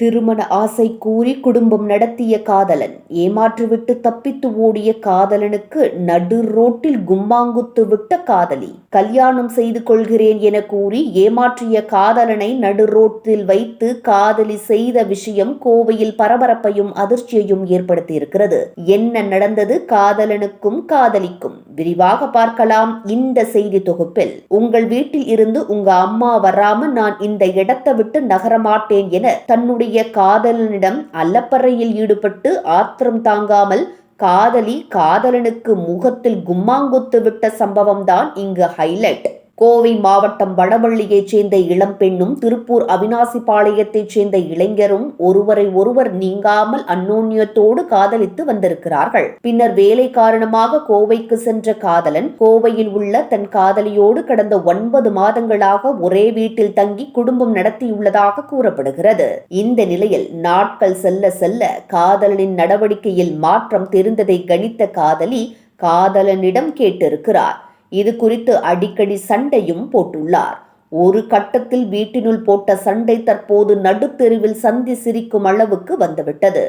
திருமண ஆசை கூறி குடும்பம் நடத்திய காதலன் ஏமாற்றிவிட்டு தப்பித்து ஓடிய காதலனுக்கு நடு ரோட்டில் கும்மாங்குத்து விட்ட காதலி. கல்யாணம் செய்து கொள்கிறேன் என கூறி ஏமாற்றிய காதலனை நடு ரோட்டில் வைத்து காதலி செய்த விஷயம் கோவையில் பரபரப்பையும் அதிர்ச்சியையும் ஏற்படுத்தியிருக்கிறது. என்ன நடந்தது? காதலனுக்கும் காதலிக்கும். விரிவாக பார்க்கலாம் இந்த செய்தி தொகுப்பில். உங்கள் வீட்டில் இருந்து உங்க அம்மா வராம நான் இந்த இடத்தை விட்டு நகரமாட்டேன் என தன்னுடைய காதலனிடம் அல்லப்பறையில் ஈடுபட்டு ஆத்திரம் தாங்காமல் காதலி காதலனுக்கு முகத்தில் கும்மாங்குத்து விட்ட சம்பவம்தான் இங்கு ஹைலைட் கோவை மாவட்டம் வடவள்ளியைச் சேர்ந்த இளம்பெண்ணும் திருப்பூர் அவினாசிபாளையத்தைச் சேர்ந்த இளைஞரும் ஒருவரை ஒருவர் நீங்காமல் அந்யோன்யத்தோடு காதலித்து வந்திருக்கிறார்கள். பின்னர் வேலை காரணமாக கோவைக்கு சென்ற காதலன் கோவையில் உள்ள தன் காதலியோடு கடந்த ஒன்பது மாதங்களாக ஒரே வீட்டில் தங்கி குடும்பம் நடத்தியுள்ளதாக கூறப்படுகிறது. இந்த நிலையில் நாட்கள் செல்ல செல்ல காதலனின் நடவடிக்கையில் மாற்றம் தெரிந்ததை கணித்த காதலி காதலனிடம் கேட்டிருக்கிறார். இது குறித்து அடிக்கடி சண்டையும் போட்டுள்ளார். ஒரு கட்டத்தில் வீட்டினுள் போட்ட சண்டை தற்போது நடுத்தெருவில் சந்தி சிரிக்கும் அளவுக்கு வந்துவிட்டது.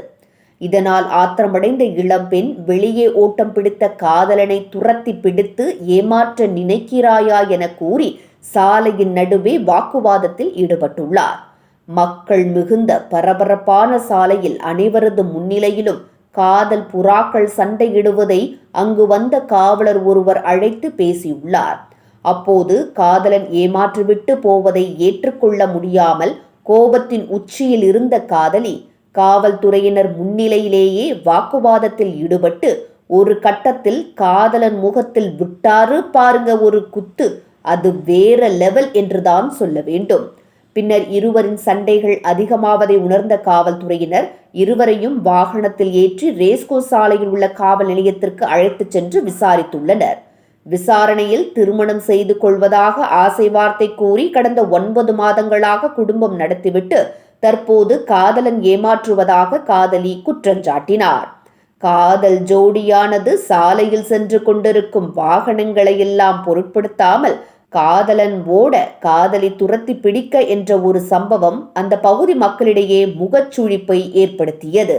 இதனால் ஆத்திரமடைந்த இளம்பெண் வெளியே ஓட்டம் பிடித்த காதலனை துரத்தி பிடித்து ஏமாற்ற நினைக்கிறாயா என கூறி சாலையின் நடுவே வாக்குவாதத்தில் ஈடுபட்டுள்ளார். மக்கள் மிகுந்த பரபரப்பான சாலையில் அனைவரது முன்னிலையிலும் காதல் புறாக்கள் சண்டையிடுவதை அங்கு வந்த காவலர் ஒருவர் அழைத்து பேசியுள்ளார். அப்போது காதலன் ஏமாற்றிவிட்டு போவதை ஏற்றுக்கொள்ள முடியாமல் கோபத்தின் உச்சியில் இருந்த காதலி காவல்துறையினர் முன்னிலையிலேயே வாக்குவாதத்தில் ஈடுபட்டு ஒரு கட்டத்தில் காதலன் முகத்தில் விட்டாரு பாருங்க ஒரு குத்து அது வேற லெவல் என்றுதான் சொல்ல வேண்டும். பின்னர் இருவரின் சண்டைகள் அதிகமாவதை உணர்ந்த காவல்துறையினர் இருவரையும் வாகனத்தில் ஏற்றி ரேஸ்கோ சாலையில் உள்ள காவல் நிலையத்திற்கு அழைத்துச் சென்று விசாரித்துள்ளனர். விசாரணையில் திருமணம் செய்து கொள்வதாக ஆசை வார்த்தை கூறி கடந்த ஒன்பது மாதங்களாக குடும்பம் நடத்திவிட்டு தற்போது காதலன் ஏமாற்றுவதாக காதலி குற்றஞ்சாட்டினார் காதல் ஜோடியானது சாலையில் சென்று கொண்டிருக்கும் வாகனங்களை எல்லாம் பொருட்படுத்தாமல் காதலன் ஓட காதலி துரத்தி பிடிக்க என்ற ஒரு சம்பவம் அந்த பகுதி மக்களிடையே முகச்சுழிப்பை ஏற்படுத்தியது.